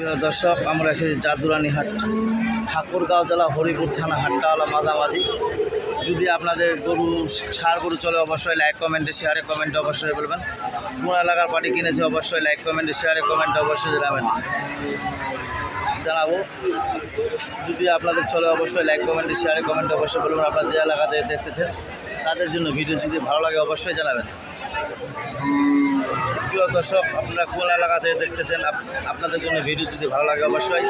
প্রিয় দর্শক, আমরা এসেছি জাদুরানি হাট, ঠাকুরগাঁও জেলা হরিপুর থানা হাটটাওয়ালা মাঝামাঝি। যদি আপনাদের গরু সার গরু চলে, অবশ্যই লাইক কমেন্টে শেয়ারে কমেন্টে অবশ্যই বলবেন। কোন এলাকার পার্টি কিনেছে, অবশ্যই লাইক কমেন্টে শেয়ারে কমেন্টে অবশ্যই জানাবেন। জানাব। যদি আপনাদের চলে, অবশ্যই লাইক কমেন্টে শেয়ারে কমেন্টে অবশ্যই বলবেন। আপনারা যে এলাকাতে দেখতেছেন, তাদের জন্য ভিডিও যদি ভালো লাগে, অবশ্যই জানাবেন। প্রিয় দর্শক, আপনারা কোন এলাকা থেকে দেখতেছেন, আপ- আপনাদের জন্য ভিডিও যদি ভালো লাগে অবশ্যই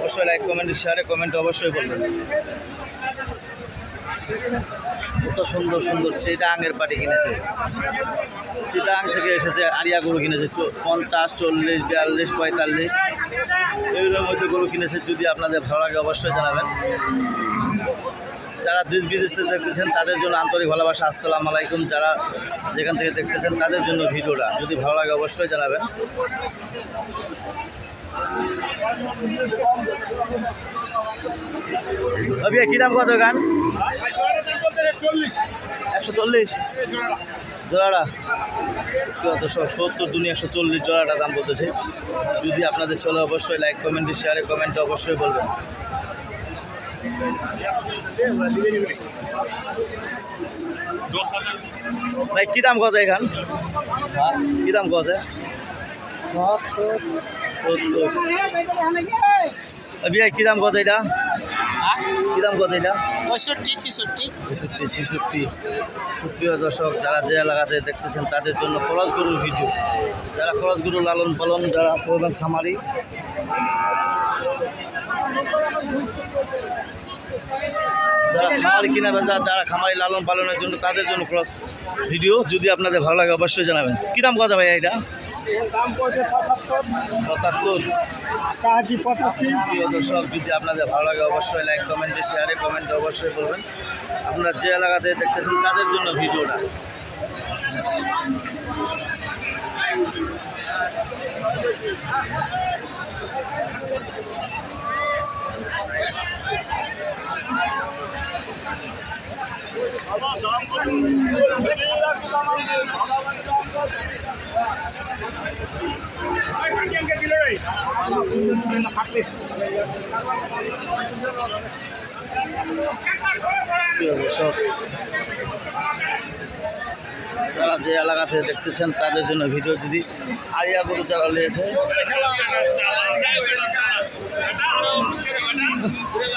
অবশ্যই লাইক কমেন্ট শেয়ারে কমেন্ট অবশ্যই করবেন কত সুন্দর সুন্দর চিটাঙের পাটি কিনেছে। চিটাং থেকে এসেছে আরিয়া গরু কিনেছে পঞ্চাশ, চল্লিশ, বিয়াল্লিশ, পঁয়তাল্লিশ। এগুলোর মধ্যে গরু কিনেছে, যদি আপনাদের ভালো লাগে অবশ্যই জানাবেন। যারা দেশ বিদেশ থেকে দেখতেছেন, তাদের জন্য আন্তরিক ভালোবাসা। আসসালামু আলাইকুম। যারা যেখান থেকে দেখতেছেন, তাদের জন্য ভিডিওটা। যদি ভালো লাগে, অবশ্যই জানাবেন। অভিয়া কী দাম কত গান? একশো চল্লিশ। জোড়াটা? সত্তর দুনি একশো চল্লিশ জোড়াটা দাম বলতেছে। যদি আপনাদের চলে, অবশ্যই লাইক কমেন্টে শেয়ারে কমেন্টে অবশ্যই বলবেন। ভাই কী দাম কছে এখান? কী দাম কছে বিয়া কী দাম কছে এটা? কী দাম কছে এটা? পঁয়ষট্টি ছেষট্টি। ছেষট্টি। সুপ্রিয় দর্শক যারা যে এলাকাতে দেখতেছেন তাদের জন্য খরচ গরুর ভিডিও। যারা খরচ গরু লালন পালন যারা প্রধান খামারি যারা খামারি কিনা বেচা যারা খামারি লালন পালনের জন্য তাদের জন্য ক্রস ভিডিও যদি আপনাদের ভালো লাগে অবশ্যই জানাবেন। কী দাম কথা ভাই এটা? পঁচাত্তর। পঁচাত্তর। পঁচাশি। প্রিয় দর্শক যদি আপনাদের ভালো লাগে অবশ্যই লাইক কমেন্টে শেয়ারে কমেন্টে অবশ্যই আপনারা যে এলাকাতে দেখতেছেন তাদের জন্য ভিডিওটা। প্রিয় দর্শক যারা যে এলাকা থেকে দেখতেছেন তাদের জন্য ভিডিও যদি আরিয়া গরু যারা প্রিয়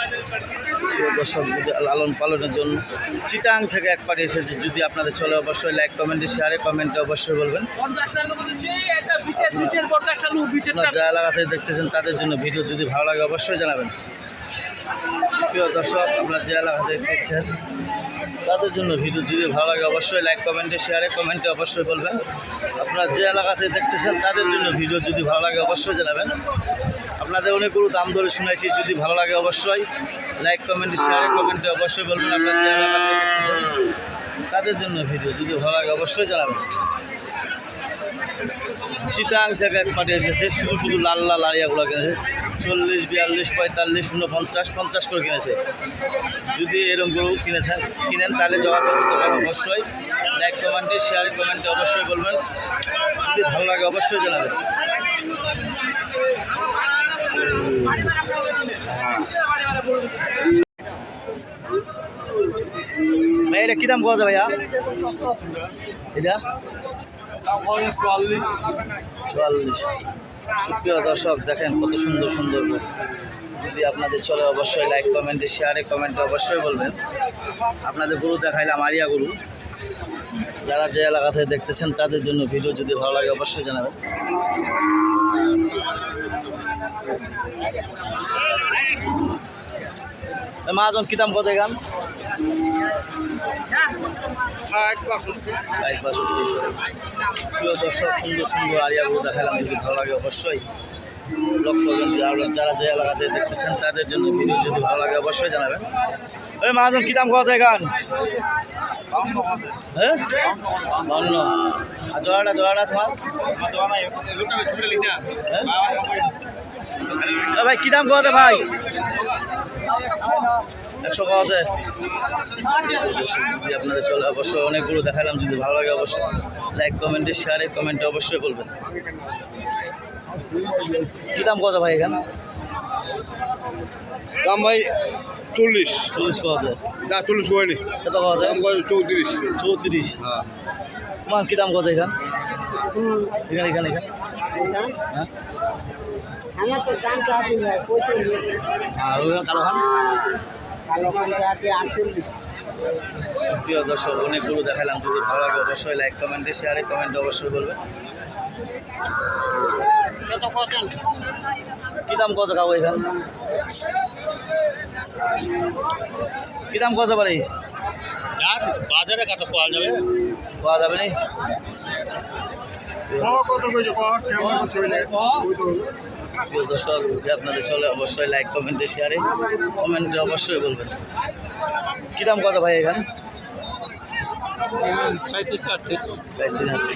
দর্শক লালন পালনের জন্য। চিটাং থেকে একবার এসেছে। যদি আপনাদের চলে অবশ্যই লাইক কমেন্টে শেয়ারে কমেন্টে অবশ্যই বলবেন। আপনারা এলাকা থেকে দেখতেছেন তাদের জন্য ভিডিও যদি ভালো লাগে অবশ্যই জানাবেন। প্রিয় দর্শক, আপনারা যে এলাকা থেকে দেখছেন, তাদের জন্য ভিডিও যদি ভালো লাগে, অবশ্যই লাইক কমেন্টে শেয়ারে কমেন্টে অবশ্যই বলবেন। আপনারা যে এলাকাতে দেখতেছেন, তাদের জন্য ভিডিও যদি ভালো লাগে, অবশ্যই জানাবেন। আপনাদের অনেকগুলো দাম ধরে শুনেছি, যদি ভালো লাগে অবশ্যই লাইক কমেন্টে শেয়ারে কমেন্টে অবশ্যই বলবেন আপনারা যে এলাকাতে তাদের জন্য ভিডিও যদি ভালো লাগে, অবশ্যই জানাবেন। চিটাং থেকে এক পাটি এসেছে, শুধু শুধু লাল লাল আড়িয়াগুলো কিনেছে। চল্লিশ, বিয়াল্লিশ, পঁয়তাল্লিশ পঞ্চাশ পঞ্চাশ করে কিনেছে। যদি এরকম গরু কিনেছেন, কিনেন, তাহলে যোগাযোগ করতে পারেন অবশ্যই। লাইক কমেন্টে শেয়ার কমেন্টে অবশ্যই বলবেন। যদি ভালো লাগে অবশ্যই জানাবেন ভাই এটা কী দাম পাওয়া যায় ভাইয়া? এটা? চুয়াল্লিশ। সুপ্রিয় দর্শক, দেখেন কত সুন্দর সুন্দর যদি আপনাদের চলে, অবশ্যই লাইক কমেন্টে শেয়ারে কমেন্টে অবশ্যই বলবেন। আপনাদের গরু দেখাইলাম আরিয়া গরু। যারা যে এলাকা থেকে দেখতেছেন, তাদের জন্য ভিডিও যদি ভালো লাগে, অবশ্যই জানাবেন। মহাজন কি দাম কত গান? প্রিয় দর্শক সুন্দর সুন্দর আরিয়াগুলো দেখালাম যদি ভালো লাগে অবশ্যই। লক্ষ্য করবেন যে আরও যারা যে এলাকাতে দেখতেছেন তাদের জন্য ভিডিও যদি ভালো লাগে অবশ্যই জানাবেন। ওই মহাজন কী দাম কত গান? হ্যাঁ? বান্ন। আর জোড়াটা জোড়াটা তোমার হ্যাঁ? ভাই কি দাম কত ভাই? একশো পাওয়া যায় আপনাদের চলে অবশ্যই অনেকগুলো দেখালাম যদি ভালো লাগে অবশ্যই লাইক কমেন্টে শেয়ারে কমেন্টে অবশ্যই বলবেন। কী দাম কত ভাই এখানে? দাম ভাই চল্লিশ। চল্লিশ কত আছে না চল্লিশ কয়নি কত দাম কয় চৌত্রিশ। চৌত্রিশ। হ্যাঁ। তোমার কী দাম কত এখান? এখানে এখানে এখানে। হ্যাঁ? আমার তো দাম চাবি আর ওখানে কালো খান কালো কান্তি আছে আটচল্লিশ। প্রিয় দর্শক অনেকগুলো দেখালাম যদি ভালো লাগে অবশ্যই লাইক কমেন্টে শেয়ারে কমেন্টে অবশ্যই বলবেন। কত কত? কী দাম কত খাব এখানে? কী দাম কত পারে বাজারে কত পাওয়া যাবে? পাওয়া যাবে নি? দর্শক যদি আপনাদের চলে অবশ্যই লাইক কমেন্টে শেয়ারে কমেন্টে অবশ্যই বলবেন। কী দাম কত ভাই এখানে? সাঁত্রিশ আটত্রিশ। সাঁত্রিশ হাজার